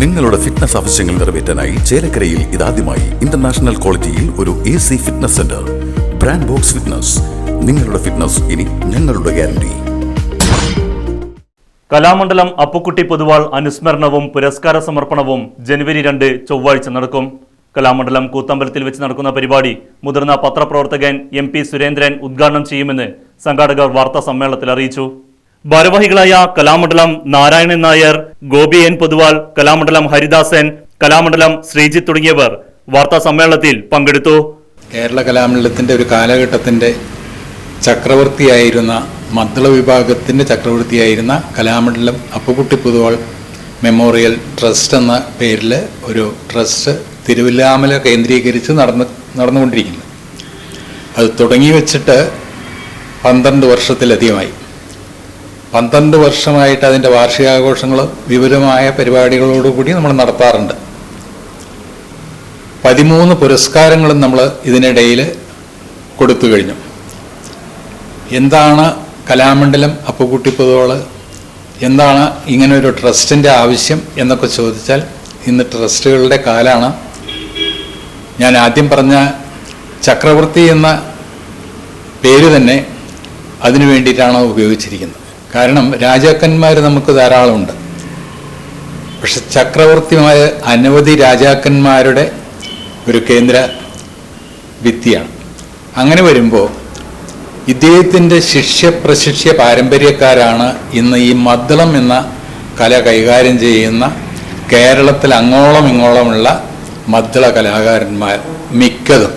നിങ്ങളുടെ ഫിറ്റ്നസ് ആവശ്യങ്ങൾ നിറവേറ്റാനായി ചേലക്കരയിൽ ഇതാദ്യമായി ഇന്റർനാഷണൽ ക്വാളിറ്റിയിൽ ഒരു A C fitness center brand box fitness നിങ്ങളുടെ ഫിറ്റ്നസ് ഇനി ഞങ്ങളുടെ ഗ്യാരണ്ടി കലാമണ്ഡലം അപ്പുക്കുട്ടി പൊതുവാൾ അനുസ്മരണവും പുരസ്കാര സമർപ്പണവും ജനുവരി രണ്ട് ചൊവ്വാഴ്ച നടക്കും. കലാമണ്ഡലം കൂത്തമ്പലത്തിൽ വെച്ച് നടക്കുന്ന പരിപാടി മുതിർന്ന പത്രപ്രവർത്തകൻ എം പി സുരേന്ദ്രൻ ഉദ്ഘാടനം ചെയ്യുമെന്ന് സംഘാടകർ വാർത്താ സമ്മേളനത്തിൽ അറിയിച്ചു. ഭാരവാഹികളായ കലാമണ്ഡലം നാരായണൻ നായർ ഗോപി എൻ പൊതുവാൾ കലാമണ്ഡലം ഹരിദാസൻ കലാമണ്ഡലം ശ്രീജിത്ത് തുടങ്ങിയവർ വാർത്താ സമ്മേളനത്തിൽ പങ്കെടുത്തു. കേരള കലാമണ്ഡലത്തിന്റെ ഒരു കാലഘട്ടത്തിന്റെ ചക്രവർത്തിയായിരുന്ന മദ്ദള വിഭാഗത്തിന്റെ ചക്രവർത്തിയായിരുന്ന കലാമണ്ഡലം അപ്പുകുട്ടി പൊതുവാൾ മെമ്മോറിയൽ ട്രസ്റ്റ് എന്ന പേരിൽ ഒരു ട്രസ്റ്റ് തിരുവില്ലാമല കേന്ദ്രീകരിച്ച് നടന്ന് നടന്നുകൊണ്ടിരിക്കുന്നു. അത് തുടങ്ങി വെച്ചിട്ട് പന്ത്രണ്ട് വർഷത്തിലധികമായി. പന്ത്രണ്ട് വർഷമായിട്ട് അതിന്റെ വാർഷികാഘോഷങ്ങൾ വിപുലമായ പരിപാടികളോടുകൂടി നമ്മൾ നടത്താറുണ്ട്. പതിമൂന്ന് പുരസ്കാരങ്ങളും നമ്മൾ ഇതിനിടയിൽ കൊടുത്തു കഴിഞ്ഞു. എന്താണ് കലാമണ്ഡലം അപ്പുകുട്ടിപ്പതോൾ? എന്താണ് ഇങ്ങനെ ഒരു ട്രസ്റ്റിന്റെ ആവശ്യം എന്നൊക്കെ ചോദിച്ചാൽ ഇന്ന് ട്രസ്റ്റുകളുടെ കാലാണ്. ഞാൻ ആദ്യം പറഞ്ഞ ചക്രവർത്തി എന്ന പേര് തന്നെ അതിനു വേണ്ടിയിട്ടാണ് ഉപയോഗിച്ചിരിക്കുന്നത്. കാരണം രാജാക്കന്മാർ നമുക്ക് ധാരാളമുണ്ട്. പക്ഷെ ചക്രവർത്തിമായ അനവധി രാജാക്കന്മാരുടെ ഒരു കേന്ദ്ര ഭിത്തിയാണ്. അങ്ങനെ വരുമ്പോൾ ഇദ്ദേഹത്തിന്റെ ശിഷ്യ പ്രശിഷ്യ പാരമ്പര്യക്കാരാണ് ഇന്ന് ഈ മദ്ദളം എന്ന കല കൈകാര്യം ചെയ്യുന്ന കേരളത്തിൽ അങ്ങോളം ഇങ്ങോളമുള്ള മദ്ദള കലാകാരന്മാർ മിക്കതും.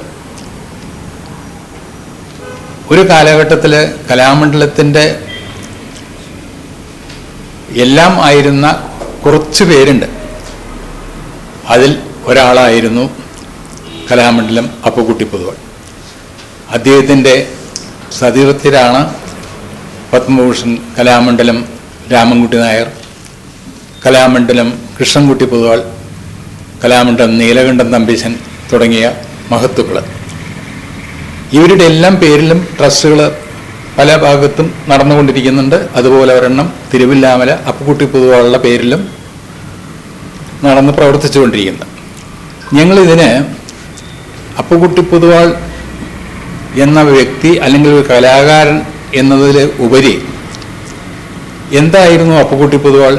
ഒരു കാലഘട്ടത്തിൽ കലാമണ്ഡലത്തിന്റെ എല്ലാം ആയിരുന്ന കുറച്ച് പേരുണ്ട്. അതിൽ ഒരാളായിരുന്നു കലാമണ്ഡലം അപ്പുകുട്ടി പൊതുവാൾ അദ്ദേഹത്തിന്റെ സതീർത്ഥ്യരാണ് പത്മഭൂഷൺ കലാമണ്ഡലം രാമൻകുട്ടി നായർ കലാമണ്ഡലം കൃഷ്ണൻകുട്ടി പൊതുവാൾ കലാമണ്ഡലം നീലകണ്ഠൻ തമ്പീശൻ തുടങ്ങിയ മഹത്തുക്കൾ. ഇവരുടെ എല്ലാം പേരിലും ട്രസ്റ്റുകൾ പല ഭാഗത്തും നടന്നുകൊണ്ടിരിക്കുന്നുണ്ട്. അതുപോലെ ഒരെണ്ണം തിരുവില്ലാമല അപ്പുകുട്ടി പൊതുവാളുടെ പേരിലും നടന്ന് പ്രവർത്തിച്ചുകൊണ്ടിരിക്കുന്നത് ഞങ്ങളിതിന് അപ്പുകുട്ടി പൊതുവാൾ എന്ന വ്യക്തി അല്ലെങ്കിൽ ഒരു കലാകാരൻ എന്നതിൽ ഉപരി എന്തായിരുന്നു അപ്പുകുട്ടി പൊതുവാൾ?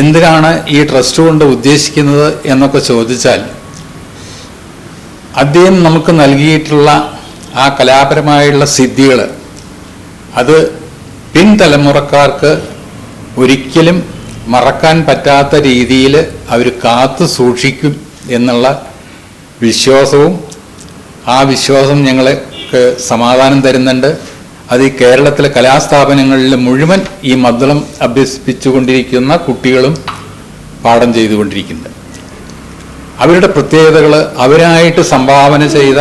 എന്തിനാണ് ഈ ട്രസ്റ്റ് കൊണ്ട് ഉദ്ദേശിക്കുന്നത് എന്നൊക്കെ ചോദിച്ചാൽ അദ്ദേഹം നമുക്ക് നൽകിയിട്ടുള്ള ആ കലാപരമായുള്ള സിദ്ധികൾ അത് പിൻതലമുറക്കാർക്ക് ഒരിക്കലും മറക്കാൻ പറ്റാത്ത രീതിയിൽ അവർ കാത്തു സൂക്ഷിക്കും എന്നുള്ള വിശ്വാസവും ആ വിശ്വാസം ഞങ്ങൾക്ക് സമാധാനം തരുന്നുണ്ട്. അത് ഈ കേരളത്തിലെ കലാസ്ഥാപനങ്ങളിൽ മുഴുവൻ ഈ മദ്ദളം അഭ്യസിപ്പിച്ചുകൊണ്ടിരിക്കുന്ന കുട്ടികളും പാഠം ചെയ്തുകൊണ്ടിരിക്കുന്നുണ്ട്. അവരുടെ പ്രത്യേകതകൾ അവരായിട്ട് സംഭാവന ചെയ്ത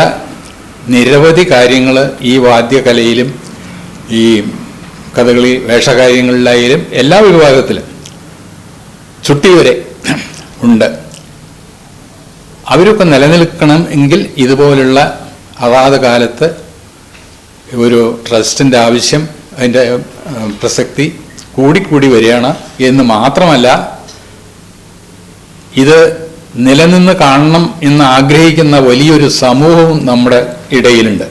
നിരവധി കാര്യങ്ങൾ ഈ വാദ്യകലയിലും ഈ കഥകളി വേഷകാര്യങ്ങളിലായാലും എല്ലാ വിഭാഗത്തിലും ചുട്ടി വരെ ഉണ്ട്. അവരൊക്കെ നിലനിൽക്കണം എങ്കിൽ ഇതുപോലുള്ള അതാത് കാലത്ത് ഒരു ട്രസ്റ്റിന്റെ ആവശ്യം അതിന്റെ പ്രസക്തി കൂടിക്കൂടി വരികയാണ്. എന്ന് മാത്രമല്ല ഇത് നിലനിന്ന് കാണണം എന്ന് ആഗ്രഹിക്കുന്ന വലിയൊരു സമൂഹവും നമ്മുടെ ഇടയിലുണ്ട്.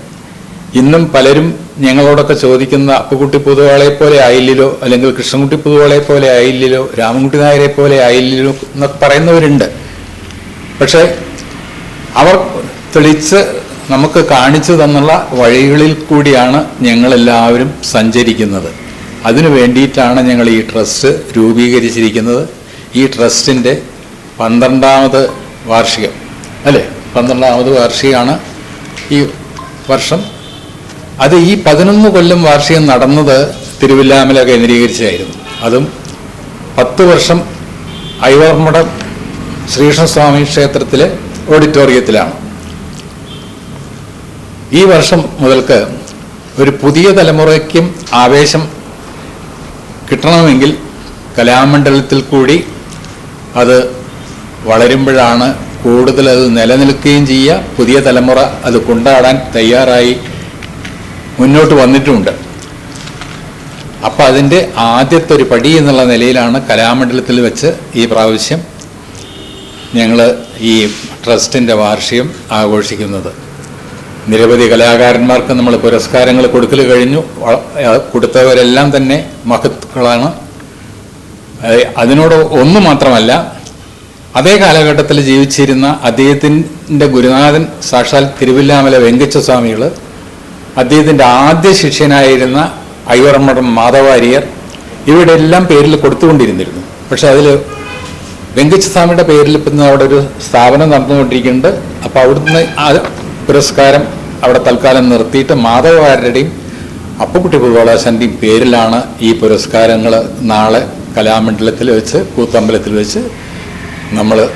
ഇന്നും പലരും ഞങ്ങളോടൊക്കെ ചോദിക്കുന്ന അപ്പുകുട്ടി പൊതുവാളെ പോലെ ആയില്ലല്ലോ അല്ലെങ്കിൽ കൃഷ്ണൻകുട്ടി പൊതുവാളെ പോലെ ആയില്ലല്ലോ രാമൻകുട്ടി നായരെ പോലെ ആയില്ലല്ലോ എന്നൊക്കെ പറയുന്നവരുണ്ട്. പക്ഷേ അവർ തെളിച്ച് നമുക്ക് കാണിച്ചു തന്നുള്ള വഴികളിൽ കൂടിയാണ് ഞങ്ങളെല്ലാവരും സഞ്ചരിക്കുന്നത്. അതിനു വേണ്ടിയിട്ടാണ് ഞങ്ങൾ ഈ ട്രസ്റ്റ് രൂപീകരിച്ചിരിക്കുന്നത്. ഈ ട്രസ്റ്റിന്റെ പന്ത്രണ്ടാമത് വാർഷികം. അല്ലേ? പന്ത്രണ്ടാമത് വാർഷികമാണ് ഈ വർഷം. അത് ഈ പതിനൊന്ന് കൊല്ലം വാർഷികം നടന്നത് തിരുവില്ലാമല കേന്ദ്രീകരിച്ചായിരുന്നു. അതും പത്ത് വർഷം ഐവർമഠം ശ്രീകൃഷ്ണസ്വാമി ക്ഷേത്രത്തിലെ ഓഡിറ്റോറിയത്തിലാണ്. ഈ വർഷം മുതൽക്ക് ഒരു പുതിയ തലമുറയ്ക്കും ആവേശം കിട്ടണമെങ്കിൽ കലാമണ്ഡലത്തിൽ കൂടി അത് വളരുമ്പോഴാണ് കൂടുതൽ അത് നിലനിൽക്കുകയും ചെയ്യുക. പുതിയ തലമുറ അത് കൊണ്ടാടാൻ തയ്യാറായി മുന്നോട്ട് വന്നിട്ടുമുണ്ട് അപ്പം അതിന്റെ ആദ്യത്തെ ഒരു പടി എന്നുള്ള നിലയിലാണ് കലാമണ്ഡലത്തിൽ വെച്ച് ഈ പ്രാവശ്യം ഞങ്ങൾ ഈ ട്രസ്റ്റിന്റെ വാർഷികം ആഘോഷിക്കുന്നത്. നിരവധി കലാകാരന്മാർക്ക് നമ്മൾ പുരസ്കാരങ്ങൾ കൊടുക്കൽ കഴിഞ്ഞു. കൊടുത്തവരെല്ലാം തന്നെ മഹത്തുക്കളാണ് അതിനോട് ഒന്ന് മാത്രമല്ല അതേ കാലഘട്ടത്തിൽ ജീവിച്ചിരുന്ന അദ്ദേഹത്തിന്റെ ഗുരുനാഥൻ സാക്ഷാൽ തിരുവില്ലാമല വെങ്കച്ച സ്വാമികൾ അദ്ദേഹത്തിന്റെ ആദ്യ ശിഷ്യനായിരുന്ന അയ്യറമ്മടം മാധവാര്യർ ഇവിടെ എല്ലാം പേരിൽ കൊടുത്തുകൊണ്ടിരുന്നിരുന്നു. പക്ഷെ അതിൽ വെങ്കച്ചസ്വാമിയുടെ പേരിൽ ഇപ്പം അവിടെ ഒരു സ്ഥാപനം നടന്നുകൊണ്ടിരിക്കുന്നുണ്ട്. അപ്പോൾ അവിടുന്ന് ആ പുരസ്കാരം അവിടെ തൽക്കാലം നിർത്തിയിട്ട് മാധവാര്യരുടെയും അപ്പുകുട്ടി ഭൂപാളാശന്റെയും പേരിലാണ് ഈ പുരസ്കാരങ്ങൾ നാളെ കലാമണ്ഡലത്തിൽ വെച്ച് കൂത്തമ്പലത്തിൽ വെച്ച് നമ്മൾ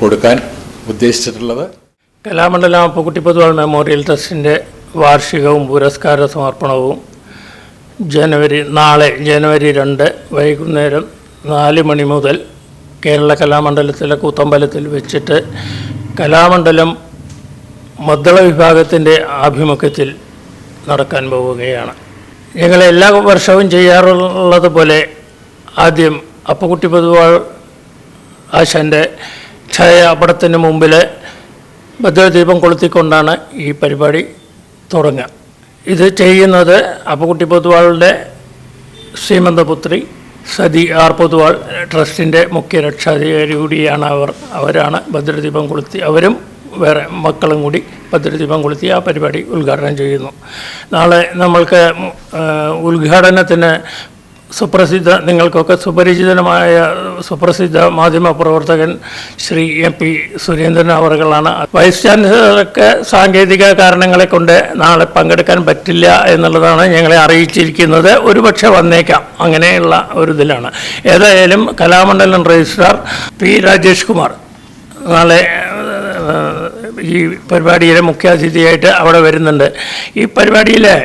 കൊടുക്കാൻ ഉദ്ദേശിച്ചിട്ടുള്ളത് കലാമണ്ഡലം അപ്പക്കുട്ടി പൊതുവാൾ മെമ്മോറിയൽ ട്രസ്റ്റിന്റെ വാർഷികവും പുരസ്കാര സമർപ്പണവും ജനുവരി നാളെ ജനുവരി രണ്ട് വൈകുന്നേരം നാല് മണി മുതൽ കേരള കലാമണ്ഡലത്തിലെ കൂത്തമ്പലത്തിൽ വെച്ചിട്ട് കലാമണ്ഡലം മദ്ദള വിഭാഗത്തിന്റെ ആഭിമുഖ്യത്തിൽ നടക്കാൻ പോവുകയാണ്. ഞങ്ങൾ എല്ലാ വർഷവും ചെയ്യാറുള്ളതുപോലെ ആദ്യം അപ്പക്കുട്ടി പൊതുവാൾ ആശാന്റെ ഛായാപടത്തിന് മുമ്പിൽ ഭദ്രദീപം കൊളുത്തിക്കൊണ്ടാണ് ഈ പരിപാടി തുടങ്ങുക. ഇത് ചെയ്യുന്നത് അപ്പുകുട്ടി പൊതുവാളുടെ ശ്രീമന്തപുത്രി സതി ആർ പൊതുവാൾ ട്രസ്റ്റിന്റെ മുഖ്യ രക്ഷാധികാരി കൂടിയാണ് അവർ. അവരാണ് ഭദ്രദീപം കൊളുത്തി അവരും വേറെ മക്കളും കൂടി ഭദ്രദീപം കൊളുത്തി ആ പരിപാടി ഉദ്ഘാടനം ചെയ്യുന്നു. നാളെ നമ്മൾക്ക് ഉദ്ഘാടനത്തിന് സുപ്രസിദ്ധ നിങ്ങൾക്കൊക്കെ സുപരിചിതമായ സുപ്രസിദ്ധ മാധ്യമ പ്രവർത്തകൻ ശ്രീ എം പി സുരേന്ദ്രൻ അവറുകളാണ്. വൈസ് ചാൻസലർക്ക് സാങ്കേതിക കാരണങ്ങളെ കൊണ്ട് നാളെ പങ്കെടുക്കാൻ പറ്റില്ല എന്നുള്ളതാണ് ഞങ്ങളെ അറിയിച്ചിരിക്കുന്നത്. ഒരുപക്ഷെ വന്നേക്കാം. അങ്ങനെയുള്ള ഒരു ഇതിലാണ് ഏതായാലും കലാമണ്ഡലം രജിസ്ട്രാർ പി രാജേഷ് കുമാർ നാളെ ഈ പരിപാടിയിലെ മുഖ്യാതിഥിയായിട്ട് അവിടെ വരുന്നുണ്ട്. ഈ പരിപാടിയിലെ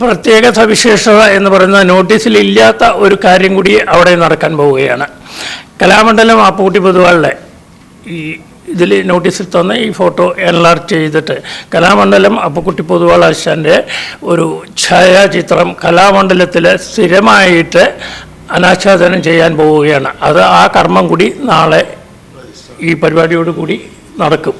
പ്രത്യേക സവിശേഷത എന്ന് പറയുന്ന നോട്ടീസിൽ ഇല്ലാത്ത ഒരു കാര്യം കൂടി അവിടെ നടക്കാൻ പോവുകയാണ്. കലാമണ്ഡലം ആപ്പൂട്ടി പൊതുവാളിലെ ഈ ഇതിൽ നോട്ടീസിൽ തന്ന ഈ ഫോട്ടോ എൻലാർജ് ചെയ്തിട്ട് കലാമണ്ഡലം അപ്പുക്കുട്ടി പൊതുവാൾ ആശാന്റെ ഒരു ഛായാചിത്രം കലാമണ്ഡലത്തിൽ സ്ഥിരമായിട്ട് അനാച്ഛാദനം ചെയ്യാൻ പോവുകയാണ്. അത് ആ കർമ്മം കൂടി നാളെ ഈ പരിപാടിയോട് കൂടി നടക്കും.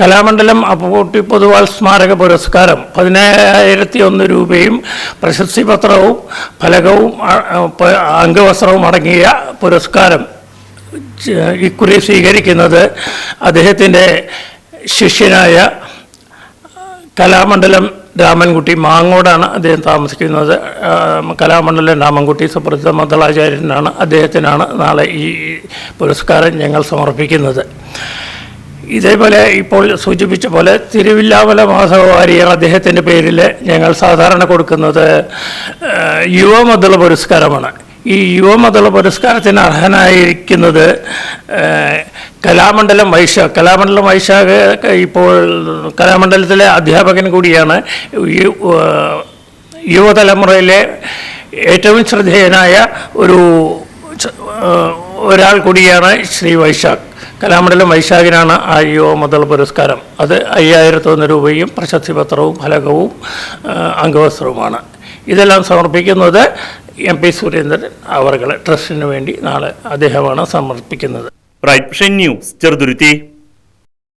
കലാമണ്ഡലം അപ്പുകുട്ടി പൊതുവാൾ സ്മാരക പുരസ്കാരം. പതിനായിരത്തി ഒന്ന് രൂപയും പ്രശസ്തി പത്രവും ഫലകവും അംഗവസ്ത്രവും അടങ്ങിയ പുരസ്കാരം ഇക്കുറി സ്വീകരിക്കുന്നത് അദ്ദേഹത്തിന്റെ ശിഷ്യനായ കലാമണ്ഡലം രാമൻകുട്ടി മാങ്ങോടാണ് അദ്ദേഹം താമസിക്കുന്നത്. കലാമണ്ഡലം രാമൻകുട്ടി സുപ്രസിദ്ധ മദ്ദളാചാര്യനാണ് അദ്ദേഹത്തിനാണ് നാളെ ഈ പുരസ്കാരം ഞങ്ങൾ സമർപ്പിക്കുന്നത്. ഇതേപോലെ ഇപ്പോൾ സൂചിപ്പിച്ച പോലെ തിരുവില്ലാമല മാധവ വാര്യർ അദ്ദേഹത്തിന്റെ പേരിൽ ഞങ്ങൾ സാധാരണ കൊടുക്കുന്നത് ആ, പുരസ്കാരമാണ്. ഈ യുവമദ്ദള പുരസ്കാരത്തിന് അർഹനായിരിക്കുന്നത് കലാമണ്ഡലം വൈശാഖ് കലാമണ്ഡലം വൈശാഖ് ഇപ്പോൾ കലാമണ്ഡലത്തിലെ അധ്യാപകൻ കൂടിയാണ്. യുവതലമുറയിലെ ഏറ്റവും ശ്രദ്ധേയനായ ഒരു ഒരാൾ കൂടിയാണ് ശ്രീ വൈശാഖ്. കലാമണ്ഡലം വൈശാഖിനാണ് ആ യുവ മുതൽ പുരസ്കാരം. അത് അയ്യായിരത്തൊന്ന് രൂപയും പ്രശസ്തി പത്രവും ഫലകവും അംഗവസ്ത്രവുമാണ്. ഇതെല്ലാം സമർപ്പിക്കുന്നത് എം പി സുരേന്ദ്രൻ അവർകൾ ട്രസ്റ്റിന് വേണ്ടി നാളെ അദ്ദേഹമാണ് സമർപ്പിക്കുന്നത്. Right news Cheruthuruthy.